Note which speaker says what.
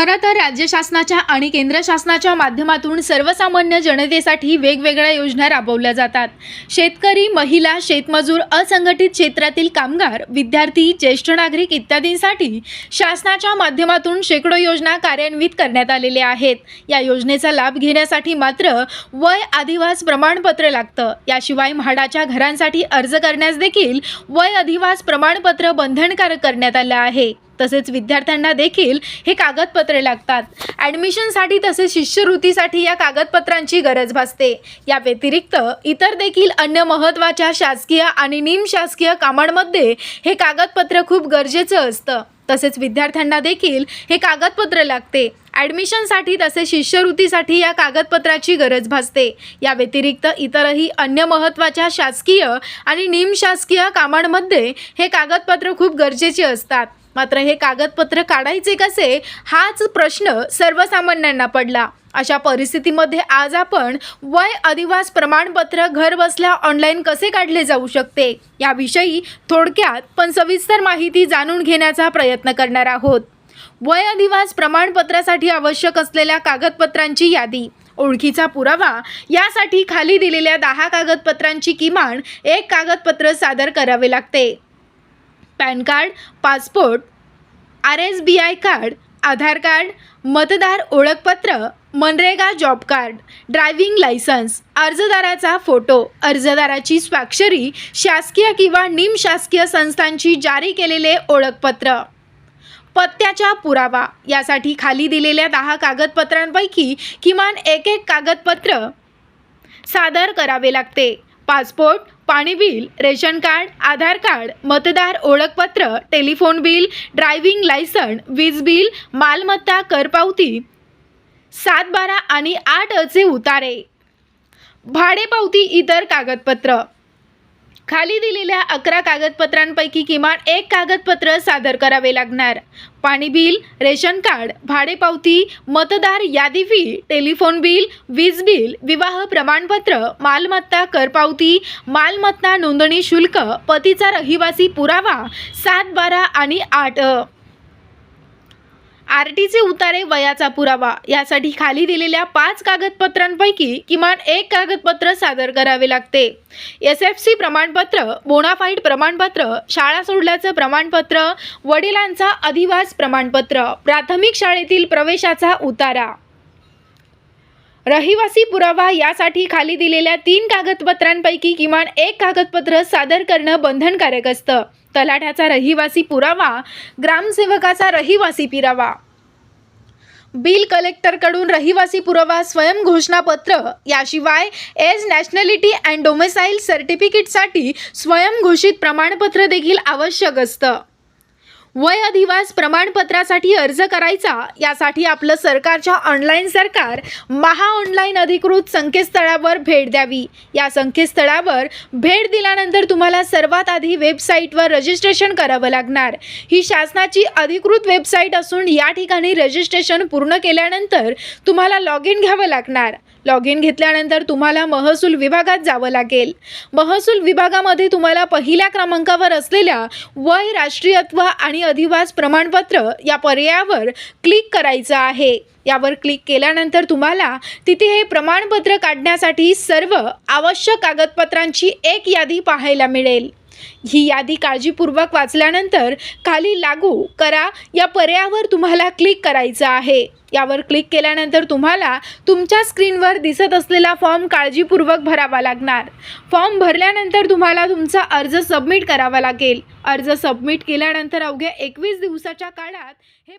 Speaker 1: खरं तर राज्य शासनाच्या आणि केंद्र शासनाच्या माध्यमातून सर्वसामान्य जनतेसाठी वेगवेगळ्या योजना राबवल्या जातात. शेतकरी महिला शेतमजूर असंघटित क्षेत्रातील कामगार विद्यार्थी ज्येष्ठ नागरिक इत्यादींसाठी शासनाच्या माध्यमातून शेकडो योजना कार्यान्वित करण्यात आलेल्या आहेत. या योजनेचा लाभ घेण्यासाठी मात्र वय अधिवास प्रमाणपत्र लागतं. याशिवाय म्हाडाच्या घरांसाठी अर्ज करण्यास देखील वय अधिवास प्रमाणपत्र बंधनकारक करण्यात आलं आहे. तसेच विद्यार्थ्यांना देखील हे कागदपत्रे लागतात. ॲडमिशनसाठी तसेच शिष्यवृत्तीसाठी या कागदपत्रांची गरज भासते. या व्यतिरिक्त इतर देखील अन्य महत्त्वाच्या शासकीय आणि निमशासकीय कामांमध्ये हे कागदपत्र खूप गरजेचं असतं. तसेच विद्यार्थ्यांना देखील हे कागदपत्र लागते. ॲडमिशनसाठी तसेच शिष्यवृत्तीसाठी या कागदपत्राची गरज भासते. या व्यतिरिक्त इतरही अन्य महत्त्वाच्या शासकीय आणि निमशासकीय कामांमध्ये हे कागदपत्र खूप गरजेचे असतात. मात्र हे कागदपत्र काढायचे कसे हाच प्रश्न सर्वसामान्यांना पडला. अशा परिस्थितीमध्ये आज आपण वय अधिवास प्रमाणपत्र घर बसल्या ऑनलाईन कसे काढले जाऊ शकते याविषयी थोडक्यात पण सविस्तर माहिती जाणून घेण्याचा प्रयत्न करणार आहोत. वय अधिवास प्रमाणपत्रासाठी आवश्यक असलेल्या कागदपत्रांची यादी ओळखीचा पुरावा यासाठी खाली दिलेल्या दहा कागदपत्रांची किमान एक कागदपत्र सादर करावे लागते. PAN card passport R S B I card Aadhaar card मतदार ओळखपत्र MNREGA job card driving licence अर्जदाराचा photo अर्जदाराची स्वाक्षरी शासकीय किंवा निमशासकीय संस्थांची जारी केलेले ओळखपत्र. पत्त्याचा पुरावा यासाठी खाली दिलेल्या दहा कागदपत्रांपैकी किमान एक एक कागदपत्र सादर करावे लागते. पासपोर्ट पाणी bill ration card Aadhaar card मतदार ओळखपत्र टेलिफोन बिल ड्रायव्हिंग लायसन वीज बिल मालमत्ता करपावती. सात बारा आणि आठ अचे उतारे. भाडेपावती इतर कागदपत्र. खाली दिलेल्या अकरा कागदपत्रांपैकी किमान एक कागदपत्र सादर करावे लागणार. पाणी बिल रेशन कार्ड भाडेपावती मतदार यादी फी टेलिफोन बिल वीज बिल विवाह प्रमाणपत्र मालमत्ता करपावती मालमत्ता नोंदणी शुल्क पतीचा रहिवासी पुरावा सात बारा आणि आठ अ आर टीचे उतारे वयाचा पुरावा. यासाठी खाली दिलेल्या पाच कागदपत्रांपैकी किमान एक कागदपत्र सादर करावे लागते. एस एफ सी प्रमाणपत्र बोनाफाईड प्रमाणपत्र शाळा सोडल्याचं प्रमाणपत्र वडिलांचा अधिवास प्रमाणपत्र प्राथमिक शाळेतील प्रवेशाचा उतारा. रहिवासी पुरावा यासाठी खाली दिलेल्या तीन कागदपत्रांपैकी किमान एक कागदपत्र सादर करणं बंधनकारक असतं. तलाठ्याचा रहिवासी पुरावा ग्रामसेवकाचा रहिवासी पुरावा. बिल कलेक्टरकडून रहिवासी पुरावा स्वयंघोषणापत्र याशिवाय एज नॅशनॅलिटी अँड डोमेसाईल सर्टिफिकेटसाठी स्वयंघोषित प्रमाणपत्र देखील आवश्यक असतं. वय अधिवास प्रमाणपत्रासाठी अर्ज करायचा यासाठी आपलं सरकारच्या ऑनलाईन सरकार महा ऑनलाईन अधिकृत संकेतस्थळावर भेट द्यावी. या संकेतस्थळावर भेट दिल्यानंतर तुम्हाला सर्वात आधी वेबसाईटवर रजिस्ट्रेशन करावं लागणार. ही शासनाची अधिकृत वेबसाईट असून या ठिकाणी रजिस्ट्रेशन पूर्ण केल्यानंतर तुम्हाला लॉग इन घ्यावं लागणार. लॉग इन घेतल्यानंतर तुम्हाला महसूल विभागात जावं लागेल. महसूल विभागामध्ये तुम्हाला पहिल्या क्रमांकावर असलेल्या वय राष्ट्रीयत्व आणि अधिवास प्रमाणपत्र या पर्यायावर क्लिक करायचं आहे. यावर क्लिक केल्यानंतर तुम्हाला तिथे हे प्रमाणपत्र काढण्यासाठी सर्व आवश्यक कागदपत्रांची एक यादी पाहायला मिळेल. ही यादी काळजीपूर्वक वाचल्यानंतर खाली लागू करा. या पर्यायावर तुम्हाला क्लिक करायचं आहे. यावर क्लिक केल्यानंतर तुम्हाला तुमच्या स्क्रीनवर दिसत असलेला फॉर्म काळजीपूर्वक भरावा लागणार. फॉर्म भरल्यानंतर तुम्हाला तुमचा अर्ज सबमिट करावा लागेल. अर्ज सबमिट केल्यानंतर अवघ्या एकवीस दिवसाच्या काळात हे